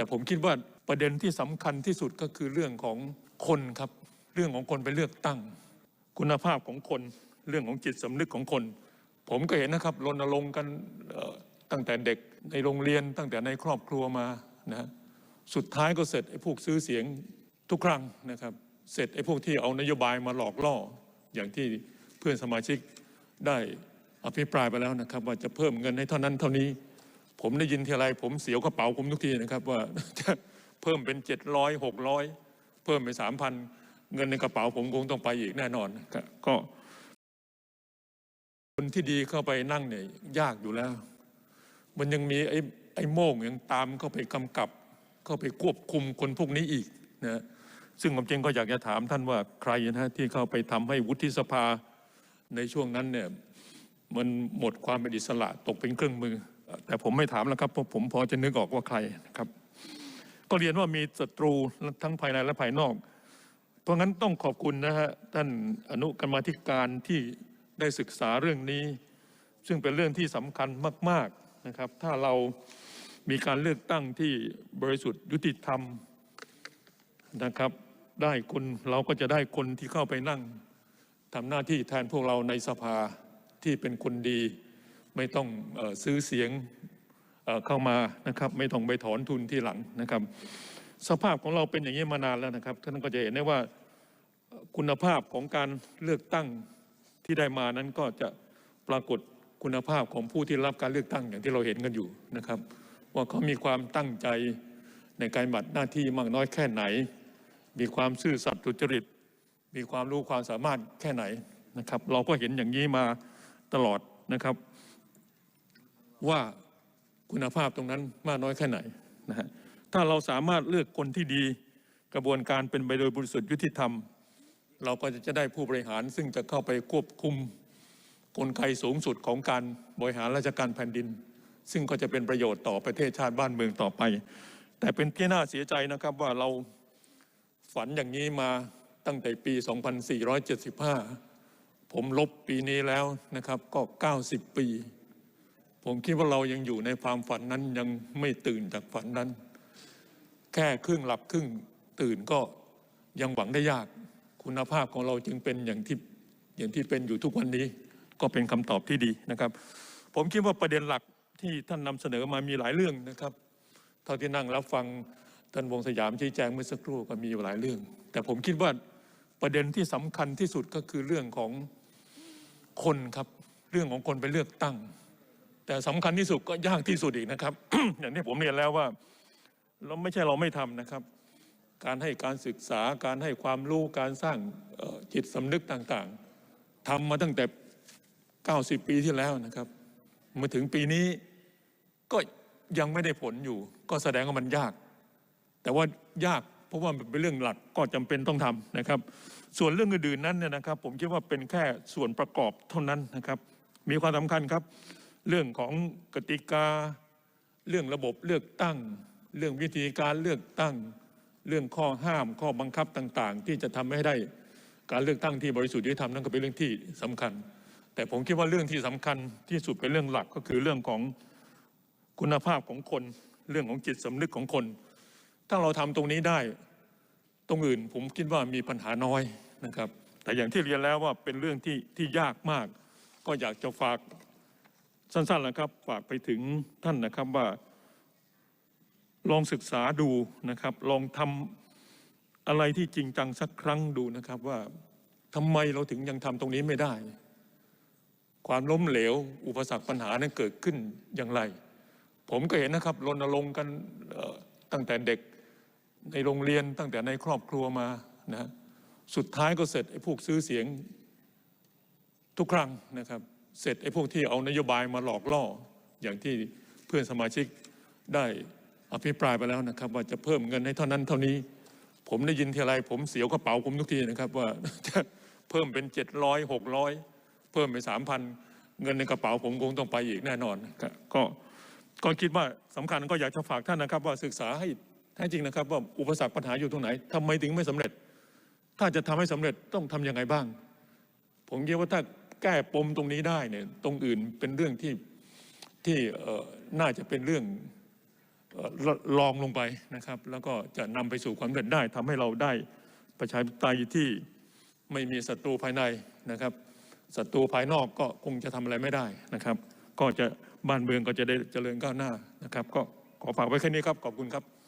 แต่ผมคิดว่าประเด็นที่สำคัญที่สุดก็คือเรื่องของคนครับ เรื่องของคนไปเลือกตั้ง คุณภาพของคนเรื่องของจิตสำนึกของคน ผมก็เห็นนะครับรณรงค์กันตั้งแต่เด็กในโรงเรียนตั้งแต่ในครอบครัวมานะสุดท้ายก็เสร็จไอ้พวกซื้อเสียงทุกครั้งนะครับ เสร็จไอ้พวกที่เอานโยบายมาหลอกล่ออย่างที่เพื่อนสมาชิกได้อภิปรายไปแล้วนะครับ ว่าจะเพิ่มเงินให้เท่านั้นเท่านี้ ผมได้ยินทีไรผมเสียวกระเป๋าผมทุกทีนะครับ ว่าจะเพิ่มเป็นเจ็ดร้อยหกร้อยเพิ่มเป็นสามพันเงินในกระเป๋าผมคงต้องไปอีกแน่นอนก็คนที่ดีเข้าไปนั่งเนี่ยยากอยู่แล้ว มันยังมีไอ้ไอ้โม่งยังตามเข้าไปกำกับ เข้าไปควบคุมคนพวกนี้อีกนะซึ่งผมจริงก็อยากจะถามท่านว่าใครนะที่เข้าไปทำให้วุฒิสภาในช่วงนั้นเนี่ยมันหมดความเป็นอิสระตกเป็นเครื่องมือ แต่ผมไม่ถามแล้วครับเพราะผมพอจะนึกออกว่าใครนะครับ ก็เรียนว่ามีศัตรูทั้งภายในและภายนอก เพราะงั้นต้องขอบคุณนะฮะท่านอนุกรรมธิการที่ได้ศึกษาเรื่องนี้ ซึ่งเป็นเรื่องที่สำคัญมาก ๆนะครับ ถ้าเรามีการเลือกตั้งที่บริสุทธิ์ยุติธรรมนะครับ ได้คนเราก็จะได้คนที่เข้าไปนั่งทำหน้าที่แทนพวกเราในสภาที่เป็นคนดี ไม่ต้องซื้อเสียงเข้ามานะครับไม่ต้องไปถอนทุนที่หลังนะครับ สภาพของเราเป็นอย่างนี้มานานแล้วนะครับท่านก็จะเห็นได้ว่าคุณภาพของการเลือกตั้งที่ได้มานั้นก็จะปรากฏคุณภาพของผู้ที่รับการเลือกตั้งอย่างที่เราเห็นกันอยู่นะครับ ว่าเขามีความตั้งใจในการบัตรหน้าที่มากน้อยแค่ไหน มีความซื่อสัตย์สุจริต มีความรู้ความสามารถแค่ไหนนะครับ เราก็เห็นอย่างนี้มาตลอดนะครับ ว่าคุณภาพตรงนั้นมากน้อยแค่ไหนนะฮะถ้าเราสามารถเลือกคนที่ดีกระบวนการเป็นไปโดยบริสุทธิ์ยุติธรรม เราก็จะได้ผู้บริหาร ซึ่งจะเข้าไปควบคุมกลไกสูงสุดของการบริหารราชการแผ่นดิน ซึ่งก็จะเป็นประโยชน์ต่อประเทศชาติบ้านเมืองต่อไป แต่เป็นที่น่าเสียใจนะครับว่าเราฝันอย่างนี้มาตั้งแต่ปี 2475 ผมลบปีนี้แล้วนะครับก็ 90 ปี ผมคิดว่าเรายังอยู่ในความฝันนั้นยังไม่ตื่นจากฝันนั้น แค่ครึ่งหลับครึ่งตื่นก็ยังหวังได้ยาก คุณภาพของเราจึงเป็นอย่างที่อย่างที่เป็นอยู่ทุกวันนี้ ก็เป็นคำตอบที่ดีนะครับ ผมคิดว่าประเด็นหลักที่ท่านนำเสนอมามีหลายเรื่องนะครับ เท่าที่นั่งรับฟังท่านวงสยามชี้แจงเมื่อสักครู่ก็มีหลายเรื่อง แต่ผมคิดว่าประเด็นที่สำคัญที่สุดก็คือเรื่องของคนครับ เรื่องของคนไปเลือกตั้ง แต่สำคัญที่สุดก็ยากที่สุดอีกนะครับ อย่างที่ผมเรียนแล้วว่า เราไม่ใช่เราไม่ทำนะครับ การให้การศึกษาการให้ความรู้การสร้างจิตสำนึกต่างๆทำมาตั้งแต่ 90 ปีที่แล้วนะครับมาถึงปีนี้ก็ยังไม่ได้ผลอยู่ ก็แสดงว่ามันยาก แต่ว่ายากเพราะว่ามันเป็นเรื่องหลักก็จำเป็นต้องทำนะครับ ส่วนเรื่องอื่นๆนั้นเนี่ยนะครับ ผมคิดว่าเป็นแค่ส่วนประกอบเท่านั้นนะครับ มีความสำคัญครับ เรื่องของกติกา เรื่องระบบเลือกตั้ง เรื่องวิธีการเลือกตั้ง เรื่องข้อห้ามข้อบังคับต่าง ๆ ที่จะทำให้ได้การเลือกตั้งที่บริสุทธิ์ยุติธรรมนั่นก็เป็นเรื่องที่สำคัญ แต่ผมคิดว่าเรื่องที่สำคัญที่สุดเป็นเรื่องหลักก็คือเรื่องของคุณภาพของคน เรื่องของจิตสำนึกของคน ถ้าเราทำตรงนี้ได้ตรงอื่นผมคิดว่ามีปัญหาน้อยนะครับ แต่อย่างที่เรียนแล้วว่าเป็นเรื่องที่ที่ยากมาก ก็อยากจะฝาก สั้นๆนะครับฝากไปถึงท่านนะครับว่า ลองศึกษาดูนะครับ ลองทำอะไรที่จริงจังสักครั้งดูนะครับว่าทำไมเราถึงยังทำตรงนี้ไม่ได้ ความล้มเหลว อุปสรรคปัญหานั้นเกิดขึ้นอย่างไร ผมก็เห็นนะครับรณรงค์กันตั้งแต่เด็กในโรงเรียนตั้งแต่ในครอบครัวมานะสุดท้ายก็เสร็จไอ้พวกซื้อเสียงทุกครั้งนะครับ เสร็จไอ้พวกที่เอานโยบายมาหลอกล่อ อย่างที่เพื่อนสมาชิกได้อภิปรายไปแล้วนะครับ ว่าจะเพิ่มเงินให้เท่านั้นเท่านี้ ผมได้ยินทีไรผมเสียวกระเป๋าผมทุกทีนะครับว่าจะเพิ่มเป็นเจ็ดร้อยหกร้อยเพิ่มเป็นสามพันเงินในกระเป๋าผมคงต้องไปอีกแน่นอนครับก็ก็คิดว่าสำคัญก็อยากจะฝากท่านนะครับ ว่าศึกษาให้แท้จริงนะครับ ว่าอุปสรรคปัญหาอยู่ตรงไหนทำไมถึงไม่สำเร็จ ถ้าจะทำให้สำเร็จต้องทำยังไงบ้าง ผมคิดว่าถ้า แก้ปมตรงนี้ได้เนี่ยตรงอื่นเป็นเรื่องที่ที่น่าจะเป็นเรื่องออลลองลงไปนะครับ แล้วก็จะนำไปสู่ความสำเร็จได้ทำให้เราได้ประชาธิปไตยที่ไม่มีศัตรูภายในนะครับศัตรูภายนอกก็คงจะทำอะไรไม่ได้นะครับ ก็จะบ้านเมืองก็จะได้เจริญก้าวหน้านะครับ ก็ขอฝากไว้แค่นี้ครับขอบคุณครับ